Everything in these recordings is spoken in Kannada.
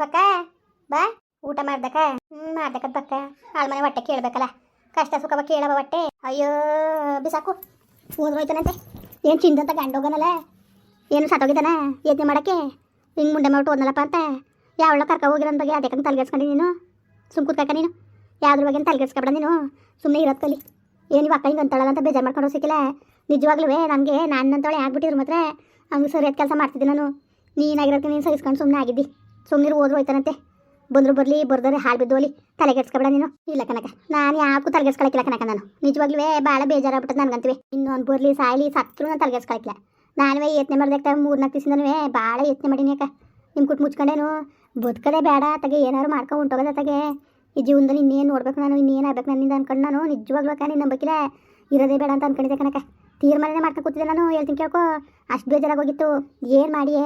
ಬಕ್ಕ? ಬಾ, ಊಟ ಮಾಡ್ದಕ್ಕ? ಹ್ಮ್ ಮಾಡ್ದಕ್ಕ ಬಕ್ಕ. ಆಳ್ ಮನೆ ಹೊಟ್ಟೆ ಕೇಳ್ಬೇಕಲ್ಲ. ಕಷ್ಟ ಸುಖವ ಕೇಳವ ಹೊಟ್ಟೆ. ಅಯ್ಯೋ, ಬಿಸಾಕು. ಹೋದ್ರೋಯ್ತಾನಂತೆ ಏನು ಚಿಂದಂತ ಗಂಡೋಗನಲ್ಲ ಏನು ಸತ್ತೋಗಿದ್ದಾನ ಯತ್ನೆ ಮಾಡಕ್ಕೆ? ಹಿಂಗೆ ಮುಂಡೆ ಮಾಡ್ಬಿಟ್ಟು ಹೋದ್ನಲ್ಲಪ್ಪ ಅಂತ? ಯಾವಳ ಕರ್ಕ ಹೋಗಿರೋ ಬಗ್ಗೆ ಅದಕ್ಕೆ ತಲೆಗೆಡ್ಸ್ಕೊಂಡು ನೀನು? ಸುಮ್ ಕೂತ್ಕ ನೀನು. ಯಾವ್ದ್ರ ಬಗ್ಗೆ ತಲೆಗೆಡ್ಸ್ಕೊಬೇಡ ನೀನು. ಸುಮ್ಮನೆ ಇರೋದು ಕಲಿ. ಏನು ಇವಾಗ ಹಿಂಗೆ ಅಂತಾಳಲ್ಲ ಅಂತ ಬೇಜಾರು ಮಾಡ್ಕೊಂಡು ಸಿಕ್ಕಿಲ್ಲ? ನಿಜವಾಗ್ಲೂ ನನಗೆ ನನ್ನಂತವಳೆ ಆಗ್ಬಿಟ್ಟಿದ್ರು ಮಾತ್ರ. ಹಂಗೆ ಸರಿಯಾದ ಕೆಲಸ ಮಾಡ್ತಿದ್ದೆ ನಾನು. ನೀನಾಗಿರೋದಕ್ಕೆ ನೀನು ಸಹಿಸ್ಕೊಂಡು ಸುಮ್ಮನೆ ಆಗಿದ್ದಿ. ಸುಮ್ಮನೆ ಹೋದ್ರು ಹೋಯ್ತಾನಂತೆ. ಬಂದ್ರು ಬರಲಿ ಬರ್ದರೆ ಹಾಳು ಬಿದ್ದು ಅಲ್ಲಿ ತಲೆಗೆಡ್ಸ್ಕೊಬೇಡ ನೀನು. ಇಲ್ಲ ಕನಕ, ನಾನು ಯಾಕೂ ತಲೆಗೆಡ್ಸ್ಕೊಳಕ್ಕಿಲ್ಲ ಕನಕ ನಾನು. ನಿಜವಾಗ್ಲೂ ಭಾಳ ಬೇಜಾರಾಗ್ಬಿಟ್ಟದ ನನಗಂತೀವಿ. ಇನ್ನೊಂದು ಬರಲಿ, ಸಾಯಲಿ, ಸತ್ರು ನಾನು ತಲೆಗೆಡ್ಸ್ಕೊಳಕ್ಕಿಲ್ಲ. ನಾನುವೇ ಯತ್ನೆ ಮೂರು ನಾಲ್ಕು ದಿವಸನೂ ಭಾಳ ಯತ್ನೆ ಮಾಡೀನಿ ಅಕ್ಕ. ನಿಮ್ಮ ಕುಟ್ ಮುಚ್ಕೊಂಡೇನು? ಬದುಕದೇ ಬೇಡ ತಗೆ ಏನಾದ್ರು ಮಾಡ್ಕೊಂಡು ಹೊಂಟೋಗೋದ ತಗೆ ಈ ಜೀವನದಲ್ಲಿ ಇನ್ನೇನು ನೋಡ್ಬೇಕು ನಾನು, ಇನ್ನೇನು ಆಗ್ಬೇಕು ನನ್ನಿಂದ ಅನ್ಕೊಂಡು ನಾನು. ನಿಜವಾಗ್ಲೂ ಅಕ್ಕ, ನಿನ್ನ ನಂಬಕ್ಕಿಲ್ಲ ಇರೋದೇ ಬೇಡ ಅಂತ ಅನ್ಕೊಂಡಿದ್ದೆ ಕನಕ. ತೀರ್ಮಾನನೇ ಮಾಡ್ಕೊಂಡು ಕೂತಿದ್ದೆ ನಾನು, ಹೇಳ್ತೀನಿ ಕೇಳ್ಕೊ. ಅಷ್ಟು ಬೇಜಾರಾಗೋಗಿತ್ತು ಏನು ಮಾಡಿಯೇ?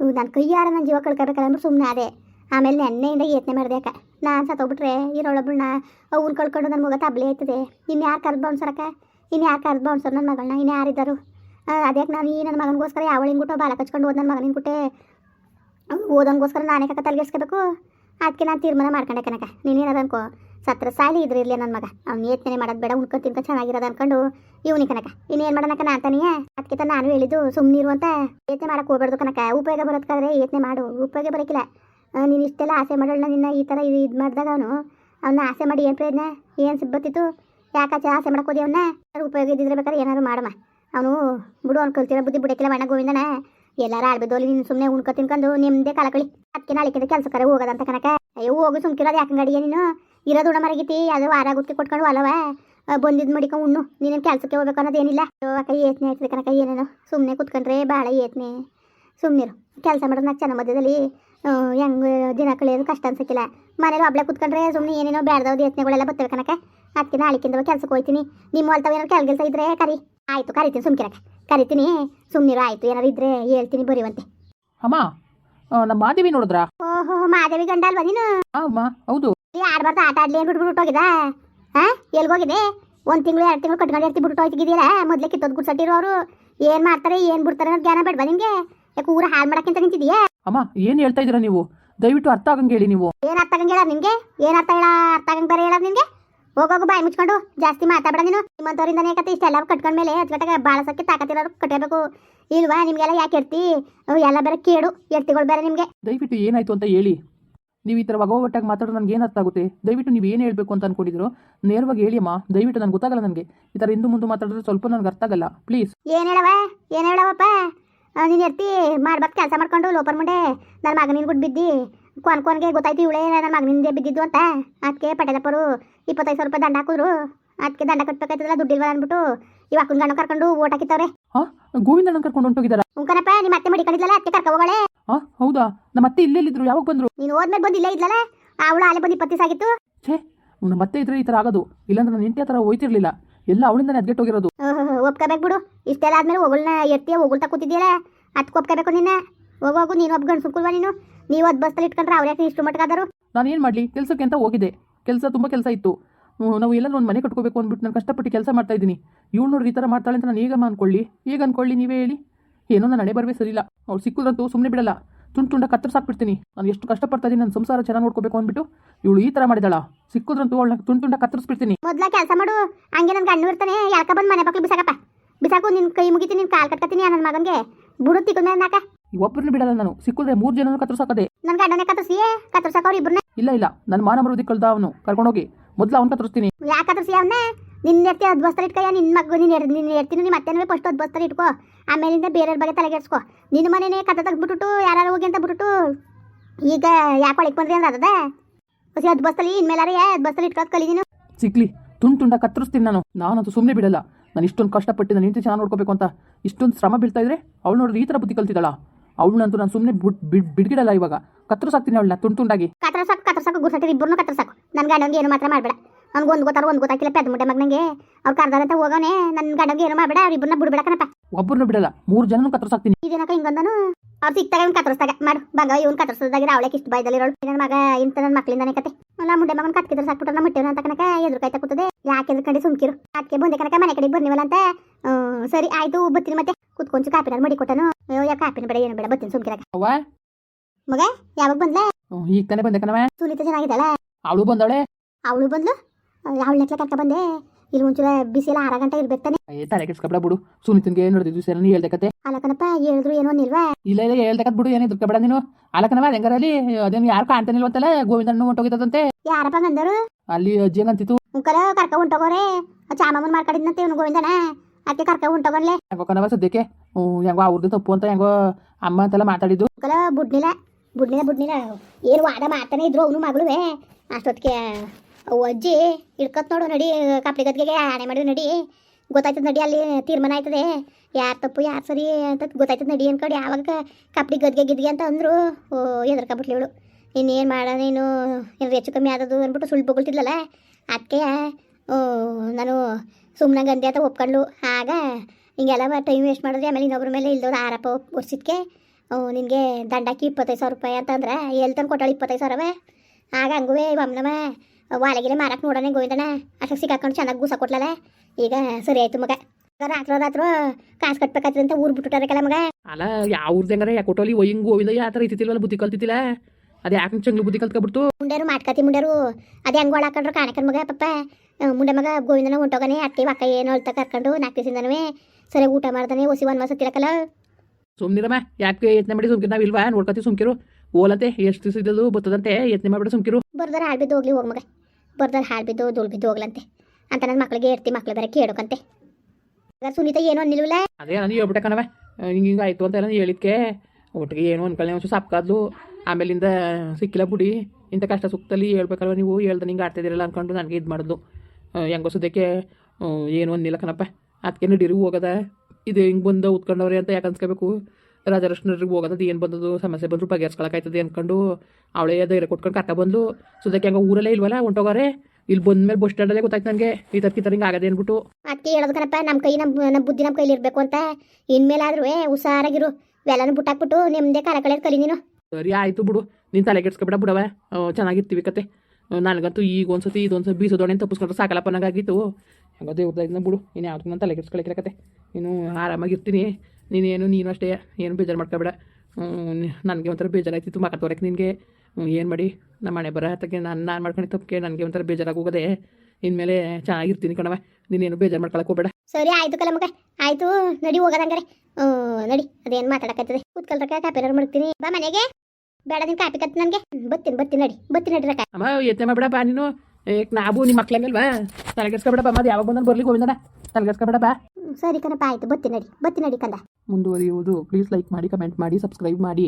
ನನ್ನ ಕೈಯಾರ ನನ್ನ ಜೀವ ಕಳ್ಕೊಬೇಕಲ್ಲ ಸುಮ್ಮನೆ ಅದೇ. ಆಮೇಲೆ ನೆನ್ನೆಯಿಂದ ಯತ್ನೆ ಮಾಡಿದೆ ಅಕ್ಕ. ನಾನು ಸತ್ತೋಗ್ಬಿಟ್ರೆ ಇರೋಳೊಬ್ಬಳನ್ನ ಅವ್ನ ಕಳ್ಕೊಂಡು ನನ್ನ ಮಗ ತಬ್ಲೆ ಆಯ್ತದೆ. ಇನ್ನು ಯಾರು ಕರ್ದು ಬೌನ್ಸರಕ್ಕ ಇನ್ನು ಯಾರು ನನ್ನ ಮಗಳನ್ನ ಇನ್ನು ಯಾರಿದ್ದಾರು ಅದಕ್ಕೆ ನಾನು ಈ ನನ್ನ ಮಗನಿಗೋಸ್ಕರ ಯಾವ ಹಿಂಗುಟ್ಟೋ ಬಾಲ ಕಚ್ಕೊಂಡು ಹೋದ್ ನನ್ನ ಮಗನಿಗೆ ಗುಟ್ಟೆ ಓದಂಗೋಸ್ಕರ ನಾನೇ ಕಕ್ಕ ತಲೆಗೆಡ್ಸ್ಕೋಬೇಕು ಅದಕ್ಕೆ ನಾನು ತೀರ್ಮಾನ ಮಾಡ್ಕೊಂಡೆ ಕನಕ ನೀನೇನಾರ ಅನ್ಕೋ. ಸತ್ರ ಸಾಲಿ ಇದ್ರೆ ಇರಲಿ ನನ್ನ ಮಗ. ಅವ್ನ ಯತ್ನೆ ಮಾಡೋದು ಬೇಡ, ಉಣ್ಕೊಂಡು ತಿನ್ಕೊಂಡು ಚೆನ್ನಾಗಿರೋದು ಅನ್ಕೊಂಡು ಇವನಿ ಕನಕ. ಇನ್ನೇನು ಮಾಡೋಣ ಕಣ ಅಂತಾನೆಯೇ ಅದಕ್ಕೆ ನಾನು ಹೇಳಿದ್ದು ಸುಮ್ಮನಿರು ಅಂತ. ಯತ್ನೆ ಮಾಡಕ್ಕೆ ಹೋಗ್ಬಾರ್ದು ಕನಕ. ಉಪಯೋಗ ಬರೋದಕ್ಕಾದ್ರೆ ಯತ್ನೆ ಮಾಡು. ಉಪಯೋಗ ಬರೋಕ್ಕಿಲ್ಲ ನೀನು ಇಷ್ಟೆಲ್ಲ ಆಸೆ ಮಾಡೋಣ ನಿನ್ನ ಈ ಥರ ಇದು ಮಾಡಿದಾಗ ಅವನು ಅವನ್ನ ಆಸೆ ಮಾಡಿ ಏನು ಪ್ರಯೋಜನ? ಏನು ಸಿಬ್ಬತ್ತಿತ್ತು? ಯಾಕಾಚೆ ಆಸೆ ಮಾಡಕ್ಕೆ ಹೋದಿ ಅವನ್ನ ಉಪಯೋಗ ಇದ್ದಿದ್ರೆ ಬೇಕಾದ್ರೆ ಏನಾದ್ರು ಮಾಡಮ್ಮ. ಅವನು ಬಿಡು ಅವ್ನು ಕಲ್ತಿರೋ ಬುದ್ಧಿ ಬಿಡಕ್ಕಿಲ್ಲ ಬಣ್ಣ ಗೋವಿಂದನ. ಎಲ್ಲಾರ ಆಡ್ಬಿದ್ದೋಲಿ ನೀನು ಸುಮ್ಮನೆ ಉಣ್ಕೊ ತಿನ್ಕೊಂಡು ನಿಮ್ಮದೇ ಕಳಕಳಿ ಅದಕ್ಕೆ ಕೆಲಸ ಕೆಲಸಕ್ಕಾರೆ ಹೋಗೋದಂತ ಕನಕ. ಅಯ್ಯೋ, ಹೋಗು ಸುಮ್ಕಿರೋದು ಯಾಕಂಗಡಿಯ ನೀನು? ಇರೋದು ಉಣ ಮರಗಿತಿ ಅದು ವಾರ ಗುತ್ತಿ ಕೊಟ್ಕೊಂಡು ಅಲವ ಬಂದಿದ್ದು ಮಡಿಕೊಂಡು ಉಣ್ಣು ನೀನೇನು ಕೆಲಸಕ್ಕೆ ಹೋಗ್ಬೇಕು ಅನ್ನೋದೇನಿಲ್ಲ. ಅಕ್ಕ ಏತ್ನೆ ಆಯ್ತದೆ ಕನಕ ಏನೇನೋ. ಸುಮ್ಮನೆ ಕುತ್ಕೊಂಡ್ರೆ ಭಾಳ ಏತ್ನೆ. ಸುಮ್ಮನಿರು ಕೆಲಸ ಮಾಡೋದು ನಾಲ್ಕು ಚೆನ್ನ ಮಧ್ಯದಲ್ಲಿ ಹೆಂಗೆ ದಿನ ಕಳೆಯೋದು ಕಷ್ಟ ಅನ್ಸಕ್ಕಿಲ್ಲ. ಮನೇಲಿ ಒಬ್ಳೆ ಕುತ್ಕೊಂಡ್ರೆ ಸುಮ್ಮನೆ ಏನೇನೋ ಬೇಡ್ದವ್ದು ಯತ್ನೆಗಳೆಲ್ಲ ಬರ್ತವೆ ಕನಕ ಅದಕ್ಕೆ ನಾಳೆಕಿಂದ ಕೆಲಸಕ್ಕೆ ಹೋಗ್ತೀನಿ ನಿಮ್ಮ ಹೊಲ್ತಾವ ಏನಾರು ಕೆಲ ಕೆಲಸ ಇದ್ರೆ ಕರಿ. ಆಯಿತು ಕರಿತೀನಿ ಸುಮ್ಕಿರಕ ಕರಿತೀನಿ. ಸುಮ್ಮನಿರು ಆಯಿತು. ಏನಾರು ಇದ್ರೆ ಹೇಳ್ತೀನಿ ಬರೀವಂತೆ. ಅಮ್ಮ ನಮ್ಮ ಮಾದೇವಿ ನೋಡಿದ್ರಾ? ಓಹೋ ಮಾದೇವಿ ಗಂಡ ಅಲ್ವಾ ನೀನು? ಅಮ್ಮ ಹೌದು. ಈ ಆಡ್ಬಾರ್ದು ಆಟ ಆಡ್ಲಿ ಬಿಟ್ಟು ಹಾ ಎಲ್ಗೋಗಿದೆ ಒಂದು ತಿಂಗಳು ಎರಡು ತಿಂಗಳು ಕಟ್ಕೊಂಡು ಇರ್ತಿ ಬಿಟ್ಟು ಹೋಗ್ತಿದ್ದೀರ ಮೊದಲೇ ಗುಡ್ ಗುಡ್ಸಟ್ಟಿರೋ ಅವರು ಏನು ಮಾಡ್ತಾರೆ ಏನು ಬಿಡ್ತಾರೆ ಅನ್ನೋದು ಜ್ಞಾನ ಬೇಡವಾ ನಿಮಗೆ ಯಾಕೆ ಊರ ಹಾಳು ಮಾಡಕ್ಕಿಂತ ನಿಂತಿದೀಯಾ ಅಮ್ಮ ಏನು ಹೇಳ್ತಾ ಇದ್ದೀರಾ ನೀವು? ದಯವಿಟ್ಟು ಅರ್ಥ ಆಗಂಗೆ ಹೇಳಿ ನೀವು. ಏನು ಅರ್ಥ ಆಗಂಗೆ ಹೇಳ ನಿಮಗೆ ಏನು ಅರ್ಥ ಹೇಳ ಅರ್ಥ ಆಗಂಗೆ ಬೇರೆ ಹೇಳೋದು ನಿಮಗೆ ಹೋಗೋಗು ಬಾಯಿ ಮುಚ್ಕೊಂಡು. ಜಾಸ್ತಿ ಮಾತಾಡ ನೀನು. ನಿಮ್ಮಂಥವ್ರಿಂದನೇ ಕತೆ ಇಷ್ಟೆಲ್ಲ ಕಟ್ಕೊಂಡ್ಮೇಲೆ ಅದ್ಗಟ್ಟಾಗ ಬಾಳಸಕ್ಕೆ ತಾಕತ್ತಿರೋರು ಕಟ್ಟಬೇಕು ಇಲ್ವಾ ನಿಮಗೆಲ್ಲ ಯಾಕೆ ಇರ್ತಿ ಎಲ್ಲ ಬೇರೆ ಕೇಳು ಎರ್ತಿಗಳು ಬೇರೆ ನಿಮಗೆ. ದಯವಿಟ್ಟು ಏನಾಯ್ತು ಅಂತ ಹೇಳಿ. ನೀವು ಈ ಥರ ಒಟ್ಟಾಗಿ ಮಾತಾಡೋ ನನಗೆ ಏನು ಅರ್ಥ ಆಗುತ್ತೆ? ದಯವಿಟ್ಟು ನೀವು ಏನು ಹೇಳಬೇಕು ಅಂತ ಅನ್ಕೊಂಡಿದ್ರು ನೇರವಾಗಿ ಹೇಳಿ ಅಮ್ಮ. ದಯವಿಟ್ಟು ನನಗೆ ಗೊತ್ತಾಗಲ್ಲ ನನಗೆ. ಈ ಥರ ಹಿಂದೆ ಮುಂದೆ ಮಾತಾಡಿದ್ರೆ ಸ್ವಲ್ಪ ನನಗೆ ಅರ್ಥ ಆಗಲ್ಲ. ಪ್ಲೀಸ್ ಏನು ಹೇಳವ ಏನು ಹೇಳವಪ್ಪ ನೀನು ಎರ್ತಿ ಮಾಡ್ಬೇಕು ಕೆಲಸ ಮಾಡ್ಕೊಂಡು ಲೋಪರ್ ಮುಂಡೆ ನನ್ನ ಮಗನಿನ ಗುಡ್ ಬಿದ್ದಿ. ಕೊನ್ ಕೊನ್ಗೆ ಗೊತ್ತಾಯ್ತು ಇವಳೇ ನನ್ನ ಮಗನಿಂದೆ ಬಿದ್ದಿದ್ದು ಅಂತ. ಅದಕ್ಕೆ ಪಟೇಲಪ್ಪರು ಇಪ್ಪತ್ತೈದು ಸಾವಿರ ರೂಪಾಯಿ ದಂಡ ಹಾಕಿದ್ರು. ಅದಕ್ಕೆ ದಂಡ ಕಟ್ಬೇಕಾಯ್ತದಲ್ಲ ದುಡ್ಡಿಲ್ವ ಅಂದ್ಬಿಟ್ಟು. ಇವಾಗ ಅಕ್ಕನ ಗಂಡು ಕರ್ಕೊಂಡು ಓಟ್ ಹಾಕಿತ್ತವ್ರೆ. ಹಾಂ ಗೋವಿಂದನ ಕರ್ಕೊಂಡು ಹೊಂಟೋಗಿದ್ದಾರೆ? ಉಂಕನಪ್ಪ ನಿಮ್ಮ ಮಡಿ ಮಡಿಕೊಂಡಿದ್ಲಲ್ಲ ಅದಕ್ಕೆ ಕರ್ಕ ಹೋಗಳೆ. ಹಾಂ ಹೌದಾ? ನಮ್ಮ ಅತ್ತೆ ಇಲ್ಲೆಲ್ಲಿದ್ರು ಯಾವಾಗ ಬಂದ್ರು? ನೀನು ಹೋದ್ಮೇಲೆ ಬಂದಿಲ್ಲ ಇದ್ಲಲ್ಲ? ಅವಳ ಅಲ್ಲೇ ಬಂದು ಇಪ್ಪತ್ತು ಆಗಿತ್ತು? ಛೇ ನಮ್ಮ ಅತ್ತೆ ಇದ್ರೆ ಈ ತರ ಆಗೋದು. ಇಲ್ಲಾಂದ್ರೆ ನಾನು ಹೆಂಡತಿ ಹತ್ರ ಹೋಯ್ತಿರ್ಲಿಲ್ಲ. ಎಲ್ಲ ಅವಳಿಂದನೇ ಅದ್ಗೆಟ್ಟೋಗಿರೋದು ಒಪ್ಕೋಬೇಕು ಬಿಡು. ಇಷ್ಟೆಲ್ಲ ಆದ್ಮೇಲೆ ಒಗಳ್ನ ಎರ್ತಿಯ ಒಗಳ್ತಾ ಕೂತಿದ್ದೀಯಲ್ಲ? ಅದಕ್ಕೆ ಒಪ್ಕೋಬೇಕು ನಿನ್ನ. ಹೋಗೋಗು ನೀನು ಒಬ್ಬ ಸುಕ್ಕುಲ್ವಾ ನೀನು? ನೀವು ಅದು ಬಸ್ಸಲ್ಲಿ ಇಟ್ಕೊಂಡ್ರೆ ಅವ್ರ ಯಾಕೆ ಇಷ್ಟು ಮಟ್ಕಾದರು ನಾನು ಏನು ಮಾಡಲಿ? ಕೆಲಸಕ್ಕೆ ಅಂತ ಹೋಗಿದ್ದೆ. ಕೆಲಸ ತುಂಬ ಕೆಲಸ ಇತ್ತು. ನಾವು ಎಲ್ಲರೂ ಒಂದು ಮನೆ ಕಟ್ಕೋಬೇಕು ಅಂದ್ಬಿಟ್ಟು ನಾನು ಕಷ್ಟಪಟ್ಟು ಕೆಲಸ ಮಾಡ್ತಾ ಇದ್ದೀನಿ. ಇವಳು ನೋಡ್ರಿ ಈ ಥರ ಮಾಡ್ತಾಳೆ ಅಂತ ನಾನು ಈಗ ಅನ್ಕೊಳ್ಳಿ? ಈಗ ಅನ್ಕೊಳ್ಳಿ ನೀವೇ ಹೇಳಿ. ಏನೋ ನನ್ನ ಹಣೆ ಬರವೇ ಸರಿಯಿಲ್ಲ. ಅವ್ರು ಸಿಕ್ಕಿದ್ರಂತೂ ಸುಮ್ಮನೆ ಬಿಡಲ್ಲ. ತುಂಡು ತುಂಡ ಕತ್ತರಿಸಾಕ್ಬಿಡ್ತೀನಿ ನಾನು ಎಷ್ಟು ಕಷ್ಟಪಡ್ತಾ ಇದ್ದೀನಿ ನನ್ನ ಸಂಸಾರ ಚೆನ್ನಾಗಿ ನೋಡ್ಕೋಬೇಕು ಅಂದ್ಬಿಟ್ಟು ಇವಳು ಈ ಥರ ಮಾಡಿದಾಳ ಸಿಕ್ಕಿದ್ರಂತೂ ಅವಳನ್ನ ತುಂಡು ತುಂಡ ಕತ್ತರಿಸ್ಬಿಡ್ತೀನಿ. ಮೊದಲ ಕೆಲಸ ಮಾಡು. ಹಂಗೆ ನನ್ನ ಗಂಡು ಇರ್ತಾನೆ ಯಾಕ ಬಂದು ಮನೆ ಪಕ್ಕ ಬಿಸಾಕಪ್ಪ. ಬಿಸಾಕು ನಿನ್ನ ಕೈ ಮುಗಿತೀನಿ ನಿನ್ನ ಕಾಲು ಕಟ್ಕತೀನಿ ನನ್ನ ಮಗನಿಗೆ. ಬುಡು ತಿಕ್ಕದ ಮೇಲೆ ನಾಕ. ಒಬ್ಬರನ್ನ ಬಿಡಲ್ಲ ನಾನು. ಸಿಕ್ಕಿದ್ರೆ ಮೂರು ಜನನ ಕತ್ತರಿಸಾಕದೆ. ನನ್ನ ಗಂಡನೇ ಕತ್ತರಿಸಿಯೇ? ಕತ್ತರಿಸಾಕ ಅವ್ರು ಇಬ್ಬರನ್ನ ಇಲ್ಲ ಇಲ್ಲ. ನನ್ನ ಮಾನ ಮರುದಿ ಕಳ್ದ ಅವನು. ಕರ್ಕೊಂಡೋಗಿ. ಮೊದಲು ಅವ್ನು ಕತ್ತರಿಸ್ತೀನಿ. ಯಾಕೆ ಕತ್ತರಿಸಿ ಅವನ್ನ? ನಿನ್ನ ಎರ್ತಿ ಅದು ಬಸ್ತಾರೆ ಇಟ್ಕಯ್ಯ ನಿನ್ನ ಮಗ ನೀನು ಹೆರ್ ನಿನ್ನ ಎರ್ತೀನಿ ನಿಮ್ಮ ಅತ್ತೆನವೇ ಫಸ್ಟ್ ಅದು ಬಸ್ತಾರೆ ಇಟ್ಕೋ. ಆಮೇಲಿಂದ ಬೇರೆಯವ್ರ ಬಗ್ಗೆ ತಲೆಗೆಡ್ಸ್ಕೊ ನಿನ್ನ ಮನೆನೇ ಕತೆ ತೆಗ್ದುಬಿಟ್ಟು ಯಾರು ಹೋಗಿ ಅಂತ ಬಿಟ್ಟು ಈಗ ಯಾಕೆ ಒಳಗೆ ಬಂದ್ರಿ ಅಂದ್ರೆ ಅದ? ಹೊಸಿ ಅದು ಬಸ್ತಲ್ಲಿ ಇನ್ಮೇಲಾರೆ ಅದು ಇಟ್ಕೋದು ಕಲಿ ನೀನು. ಸಿಕ್ಲಿ ತುಂಡು ತುಂಡ ಕತ್ತರಿಸ್ತೀನಿ ನಾನು. ನಾನಂತೂ ಸುಮ್ಮನೆ ಬಿಡಲ್ಲ. ನಾನು ಇಷ್ಟೊಂದು ಕಷ್ಟಪಟ್ಟು ನಾನು ಹೆಂಡತಿ ಚೆನ್ನಾಗಿ ನೋಡ್ಕೋಬೇಕು ಅಂತ ಇಷ್ಟೊಂದು ಶ್ರಮ ಬೀಳ್ತಾ ಇದ್ರೆ ಅವಳು ನೋಡಿದ್ರೆ ಈ ಥರ ಬುದ್ಧಿ ಕಲ್ತಿದ್ದಾಳ? ಅವಳನ್ನಂತೂ ನಾನು ಸುಮ್ಮನೆ ಬಿಡ್ ಬಿಡ್ ಬಿಡ್ಗಿಡಲ್ಲ ಇವಾಗ. ಕತ್ತರಿಸಾಕ್ತೀನಿ ಅವಳನ್ನ ತುಂಡು ತುಂಡಾಗಿ. ಕತ್ತರಿಸಾಕು ಕತ್ತರಿಸಾಕು ಗುರ್ಸಟ್ಟಿರಿ ಇಬ್ಬರನ್ನೂ ಕತ್ತರಿಸಾಕು. ನನ್ನ ಗಂಡಂಗೆ ಏನು ಮಾತ್ರ ಮಾಡಬೇಡ. ಒಂದು ಗೊತ್ತಾರ ಒಂದು ಗೊತ್ತಾಗಿಲ್ಲ ಪೆದ್ದ ಮುಟ್ಟೆ ಮಗನಿಗೆ. ಅವ್ರು ಕರ್ದಾರಂತ ಹೋಗೋನೆ ನನ್ನ ಗಂಡಂಗೆ ಏನು ಮಾಡಬೇಡ ಅವ್ರಿಬ್ಬರನ್ನ ಬಿಡ್ಬೇಡಕನಪ್ಪ ಒಬ್ಬರನ್ನ ಬಿಡಲ್ಲ ಮೂರು ಜನನೂ ಕತ್ತರಿಸಾಕ್ತೀನಿ. ಇದೇನಕ ಹಿಂಗಂದನು? ಅವ್ರು ಸಿಕ್ತಾಗ ಇವ್ನು ಕತ್ತರಿಸ್ದಾಗ ಮಾಡು. ಬಂಗ ಇವ್ನು ಕತ್ತರಿಸಿದಾಗಿರ ಅವಳೆ ಇಷ್ಟು ಬಾಯ್ದಲ್ಲಿರೋಳು ನನ್ನ ಮಗ ಇಂತ ನನ್ನ ಮಕ್ಕಳಿಂದಾನೆ ಕತೆ. ಅಲ್ಲ ಮುಂಡೆ ಮಗನ ಕತ್ಕಿದ್ರೆ ಸಾಕ್ಬಿಟ್ರೆ ನಮ್ಮ ಮುಟ್ಟೆನ ಅಂತ ಕನಕ ಎದುರು ಕಾಯ್ತಾ ಕೂತದೆ. ಯಾಕೆ ಎದ್ರುಕಂಡು ಸುಮ್ಕಿರು? ಅದಕ್ಕೆ ಬಂದೆ ಕನಕ ಮನೆ ಕಡೆ ಬರ್ನಿವಲ್ಲ ಅಂತ. ಸರಿ ಆಯ್ತು ಬರ್ತೀನಿ ಮತ್ತೆ. ಕುತ್ಕೊಂಚು ಕಾಪಿನ ಮಡಿ ಕೊಟ್ಟನು. ಅಯ್ಯೋ ಯಾ ಕಾಪಿನ ಬೇಡ ಏನು ಬೇಡ ಬತ್ತೀನಿ ಸುಮ್ಕಿರಾಗ ಅವ್ವ? ಮಗ ಯಾವಾಗ ಬಂದ್ಲೆ? ಈಗ ತಾನೇ ಬಂದೆ ಕಣವ ಸುನೀತ ಚೆನ್ನಾಗಿದ್ದಾಳೆ? ಅವಳು ಬಂದವಳೆ? ಅವಳು ಬಂದ್ಲು? ಅವಳ ನೆಕ್ಲ ಕರ್ಕ ಬಂದೆ. ಇಲ್ಲಿ ಒಂಚೂರ ಬಿಸಿ ಎಲ್ಲ ಆರ ಗಂಟೆ ಇರ್ಬೇಕು ತಾನೆ ಏ ತಲೆ ಕೆಡ್ಸ್ಕೊಬೇಡ ಬಿಡು. ಸುನಿತನ್ಗೆ ನೋಡಿದ್ವಿ ಸರ್ ನೀ ಹೇಳ್ದಕತ್ತೆ ಅಲ್ಲ ಕಣಪ್ಪ ಹೇಳಿದ್ರು ಏನೋ ನಿಲ್ವಾ? ಇಲ್ಲ ಇಲ್ಲ ಹೇಳ್ದಕತ್ ಬಿಡು ಏನೇ ದುರ್ಕಬೇಡ ನೀನು. ಅಲಕನವ ಹೆಂಗಾರಲ್ಲಿ? ಅದೇನು ಯಾರು ಕಾಣ್ತಾನಿಲ್ವಂತಲ್ಲ ಗೋವಿಂದಣ್ಣು ಹೊಂಟೋಗಿತ್ತದಂತೆ ಯಾರಪ್ಪ ಗಂದರು ಅಲ್ಲಿ ಅಜ್ಜಿ ಅಂತಿತ್ತು ಮುಕ್ಕಲ ಕರ್ಕ ಹೊಂಟೋಗೋರೆ. ಚಾಮಮ್ಮನ ಮಾಡ್ಕೊಂಡಿದ್ನಂತೆ ಇವನು ಗೋವಿಂದನ ಅದಕ್ಕೆ ಕರ್ಕ ಹೊಂಟೋಗನ್ಲೆ ಹೆಂಗೋ ಕಣವ ಸದ್ಯಕ್ಕೆ? ಹೆಂಗೋ ಅವ್ರದ್ದು ತಪ್ಪು ಅಂತ ಹೆಂಗೋ ಅಮ್ಮ ಅಂತೆಲ್ಲ ಮಾತಾಡಿದ್ದು. ಮುಕ್ಕಲ ಬುಡ್ನಿಲ್ಲ ಬುಡ್ನಿಲ್ಲ ಬುಡ್ನಿಲ್ಲ ಏನು ವಾದ ಮಾಡ್ತಾನೆ ಇದ್ರು ಅವನು ಮಗಳುವೆ. ಅಷ್ಟೊತ್ತಿಗೆ ಅಜ್ಜಿ ಇಡ್ಕತ್ ನೋಡು ನಡಿ ಕಾಪಿ ಗದ್ಗೆಗೆ ಆಣೆ ಮಾಡಿ ನಡಿ. ಗೊತ್ತಾಯ್ತದ ನಡಿ, ಅಲ್ಲಿ ತೀರ್ಮಾನ ಆಯ್ತದೆ. ಯಾರು ತಪ್ಪು, ಯಾರು ಸರಿ ಅಂತ ಗೊತ್ತಾಯ್ತದ ನಡಿ ಅನ್ಕೊಂಡು ಯಾವಾಗ ಕಾಪಿ ಗದ್ಗೆ ಗಿದ್ಗೆ ಅಂತ ಅಂದರು. ಓ ಎದ್ರಕೊಬಿಟ್ಲಿ ಇವಳು. ಇನ್ನೇನು ಮಾಡ, ನೀನು ಏನು ಹೆಚ್ಚು ಕಮ್ಮಿ ಆದದು ಅಂದ್ಬಿಟ್ಟು ಸುಳ್ಳು ಬೊಗಳ್ತಿದ್ಲಲ್ಲ? ಅದಕ್ಕೆ ನಾನು ಸುಮ್ಮನೆ ಗಂದೆ ಅಂತ ಒಪ್ಕೊಂಡ್ಲು. ಆಗ ಹಿಂಗೆಲ್ಲ ಟೈಮ್ ವೇಸ್ಟ್ ಮಾಡಿದ್ರೆ ಆಮೇಲೆ ಇನ್ನೊಬ್ಬರ ಮೇಲೆ ಇಲ್ದವ್ರು ಆರಪ್ಪ ಒರ್ಸಿದ್ಕೆ ನಿನಗೆ ದಂಡಕ್ಕೆ ಇಪ್ಪತ್ತೈದು ಸಾವಿರ ರೂಪಾಯಿ ಅಂತಂದ್ರೆ ಎಲ್ಲಿ ತಂದು ಕೊಟ್ಟಾಳು ಇಪ್ಪತ್ತೈದು ಸಾವಿರವೇ? ಆಗ ಹಂಗುವೆ ಅಮ್ಮನವ ವಾಲೆಗಿಲೆ ಮಾರಕ್ಕೆ ನೋಡೋಣ ಗೋವಿಂದನ ಅಷ್ಟು ಸಿಕ್ಕಾಕೊಂಡು ಚೆನ್ನಾಗಿ ಗೂಸ ಕೊಟ್ಲಲ್ಲ ಈಗ ಸರಿ ಆಯ್ತು ಮಗ. ರಾತ್ರೋ ರಾತ್ರೋ ಕಾಸು ಕಟ್ಬೇಕಾಗ್ತದೆ ಅಂತ ಊರು ಬಿಟ್ಟುಟಾರಕಲ್ಲ ಮಗ. ಅಲ್ಲ ಯಾವ್ದು ಹೆಂಗಾರ? ಯಾಕೆ ಕೊಟ್ಟೋಲಿ ಒಯ್ಯಂಗ್ ಗೋವಿಂದ ಯಾವ ಥರ ಇತ್ತಿಲ್ವಲ್ಲ ಬುದ್ಧಿ ಕಲ್ತಿತ್ತಿಲ್ಲ ಅದು ಯಾಕೆ ಚಂಗ್ಲು ಬುದ್ಧಿ ಕಲ್ತ್ಕೊಬಿಡ್ತು? ಮುಂಡೇರು ಮಾಡ್ಕತಿ ಮುಂಡೇರು. ಅದೇ ಹಂಗೋಳ ಹಾಕೊಂಡ್ರು ಕಾಣಕನ್ ಮಗ ಪಪ್ಪ. ಮುಂಡೆ ಮಗ ಗೋವಿಂದನ ಹೊಂಟೋಗನೆ ಅತ್ತೆ ಅಕ್ಕ ಏನು ಅಳ್ತಾ ಕರ್ಕೊಂಡು ನಾಲ್ಕು ದಿವಸದಿಂದನೂ ಸರಿ ಊಟ ಮಾಡ್ದಾನೆ ಒಸಿ ಒಂದು ಮಾಸ ತಿರಕಲ್ಲ ಸುಮ್ನಿರಮ್ಮ ಯಾಕೆ ಯತ್ನ ಮಾಡಿ ಸುಮ್ಕಿದ್ವಿ ಇಲ್ವಾ ನೋಡ್ಕೊತೀವಿ ಸುಮ್ಕಿರು. ಓಲತ್ತೆ ಎಷ್ಟು ದಿವಸ ಇದ್ದದು ಬರ್ತದಂತೆ ಯತ್ನೆ ಮಾಡ್ಬಿಡ ಸುಮ್ಕಿರು. ಬರ್ದಾರ ಹಾಳು ಬಿದ್ದು ಹೋಗ್ಲಿ ಹೋಗ್ ಮಗ. ಬರ್ದಾರ ಹಾಳು ಬಿದ್ದು ಧೂಳು ಬಿದ್ದು ಹೋಗ್ಲಂತೆ. ಅಂತ ನನ್ನ ಮಕ್ಳಿಗೆ ಇರ್ತಿ ಮಕ್ಳು ಬೇರೆ ಕೇಳೋಕಂತೆ. ಸುನೀತ ಏನು ಅನ್ನಿಲ್ವಲ್ಲ ಅದೇ ನಾನು ಹೇಳ್ಬಿಟ್ಟೆ ಕಣವೆ ಹಿಂಗೆ ಹಿಂಗೆ ಆಯಿತು ಅಂತ ಎಲ್ಲ ಹೇಳಿದ್ಕೆ. ಒಟ್ಟಿಗೆ ಏನು ಅನ್ಕೊಳ್ಳಿ ಒಂಚೂರು ಸಾಪ್ಕಾದ್ಲು ಆಮೇಲಿಂದ ಸಿಕ್ಕಿಲ್ಲ ಬಿಡಿ. ಇಂಥ ಕಷ್ಟ ಸುಖದಲ್ಲಿ ಹೇಳ್ಬೇಕಲ್ವ ನೀವು? ಹೇಳ್ದೆ ನಿಂಗೆ ಆಡ್ತಿದ್ದೀರಲ್ಲ ಅಂದ್ಕೊಂಡು ನನಗೆ ಇದು ಮಾಡಿದ್ಲು. ಹೆಂಗೋ ಸದ್ಯಕ್ಕೆ ಏನು ಅನ್ನಿಲ್ಲ ಕಣಪ್ಪ ಅದಕ್ಕೆ ನಡೀರಿ ಹೋಗದ. ಇದು ಹಿಂಗೆ ಬಂದು ಉತ್ಕೊಂಡವ್ರೆ ಅಂತ ಯಾಕೆ ಅನ್ಸ್ಕೋಬೇಕು? ರಾಜಲಕ್ಷ್ಮಣರಿಗೆ ಹೋಗೋದು ಏನು ಬಂದದು ಸಮಸ್ಯೆ ಬಂದರು ಬಗೆಹರಿಸ್ಕೊಳಕಾಯ್ತದೆ ಅಂದ್ಕೊಂಡು ಅವಳೇ ಧೈರ್ಯ ಕೊಟ್ಕೊಂಡು ಕರ್ಕ ಬಂದು ಸುದಕ್ಕೆ ಹಂಗೆ ಊರಲ್ಲೇ ಇಲ್ವಲ್ಲ ಹೊಂಟೋಗಾರೆ? ಇಲ್ಲಿ ಬಂದ್ಮೇಲೆ ಬಸ್ ಸ್ಟ್ಯಾಂಡಲ್ಲೇ ಗೊತ್ತಾಯ್ತು ನನಗೆ ಈ ತರ್ಕಿ ತರಂಗ ಆಗದೆ ಅಂದ್ಬಿಟ್ಟು ಅದಕ್ಕೆ ಹೇಳೋದು ಕಣಪ್ಪ ನಮ್ಮ ಕೈ ನಮ್ಮ ನಮ್ಮ ಬುದ್ಧಿ ನಮ್ಮ ಕೈಲಿ ಇರಬೇಕು ಅಂತ. ಇನ್ಮೇಲಾದ್ರೂ ಹುಷಾರಾಗಿರು. ಎಲ್ಲಾನು ಬಿಟ್ಟಾಕ್ಬಿಟ್ಟು ನಿಮ್ಮದೇ ಕಾಲ ಕಳೆಯೋದು ಕಲಿ ನೀನು. ಸರಿ ಆಯಿತು ಬಿಡು. ನೀನು ತಲೆ ಕೆಡ್ಸ್ಕೊಬಿಡ ಬಿಡವ. ಚೆನ್ನಾಗಿರ್ತೀವಿ ಕತೆ. ನನಗಂತೂ ಈಗ ಒಂದ್ಸತಿ ಇದೊಂದ್ಸತಿ ಅಂತ ತಪ್ಪಿಸ್ಕೊಂಡ್ರೆ ಸಾಕಲ್ಲಪ್ಪ ನನಗಾಗಿತ್ತು ಹೆಂಗೋ ದೇವ್ರದಾಗಿಂದ ಬಿಡು. ನೀನು ಯಾವ್ದು ನಾನು ತಲೆ ಕೆಡ್ಸ್ಕೊಳಕಿಲ್ಲ ಕತೆ. ನೀನು ಆರಾಮಾಗಿರ್ತೀನಿ. ನೀನೇನು ನೀನು ಅಷ್ಟೇ ಏನು ಬೇಜಾರು ಮಾಡ್ಕೊಬೇಡ. ನನಗೆ ಒಂಥರ ಬೇಜಾರಾಯ್ತಿತ್ತು ಮಕ್ಕ ತೋರಕ್ಕೆ ನಿನಗೆ ಏನು ಮಾಡಿ? ನಮ್ಮ ಮನೆ ಬರೋ ಹತ್ತಕ್ಕೆ ನಾನು ನಾನು ಮಾಡ್ಕೊಂಡು ತಪ್ಪಿಗೆ ನನಗೆ ಒಂಥರ ಬೇಜಾರಾಗಿ ಹೋಗೋದೆ. ಇನ್ಮೇಲೆ ಚೆನ್ನಾಗಿರ್ತೀನಿ ಕಣವ ನೀನೇನು ಬೇಜಾರು ಮಾಡ್ಕೊಳಕ್ಕೆ ಹೋಗಬೇಡ. ಸರಿ ಆಯ್ತು ಕಲ ಮಗ. ಆಯ್ತು ನಡಿ ಹೋಗೋದಂಗಾರೆ ನಡಿ ಅದೇನು ಮಾತಾಡಕತ್ತದೆ. ಕೂತ್ಕೊಳ್ರಕ್ಕ ಕಾಪಿ ಏನಾರು ಮಾಡ್ತೀನಿ ಬಾ ಮನೆಗೆ. ಬೇಡ ನಿನ್ ಕಾಪಿ ಕತ್ ನನಗೆ. ಬತ್ತೀನಿ ಬತ್ತೀನಿ ನಡಿ ಬತ್ತೀನಿ ನಡಿ ರಕ ಅಮ್ಮ ಎತ್ತೆ ಮಾಡ್ಬೇಡ ಬಾ ನೀನು. ಏಕ್ ನಾವು ನಿಮ್ಮ ಮಕ್ಳಂಗಲ್ವಾ ತಲೆ ಕೆಡ್ಸ್ಕೊಬೇಡ ಬಾ ಮತ್ತೆ ಯಾವಾಗ ಬಂದ್ರೆ ಬರ್ಲಿಕ್ಕೆ ಹೋಗಿದ್ದಾನ ತಲೆ ಕೆಡ್ಸ್ಕೊಬೇಡ ಬಾ. ಸರಿ ಕಣಪ್ಪ, ಆಯ್ತು. ಬತ್ತಿ ನಡಿ ಬತ್ತಿ ನಡಿ ಕಂದ. ಮುಂದುವರಿಯುವುದು ಪ್ಲೀಸ್ ಲೈಕ್ ಮಾಡಿ ಕಮೆಂಟ್ ಮಾಡಿ ಸಬ್ಸ್ಕ್ರೈಬ್ ಮಾಡಿ.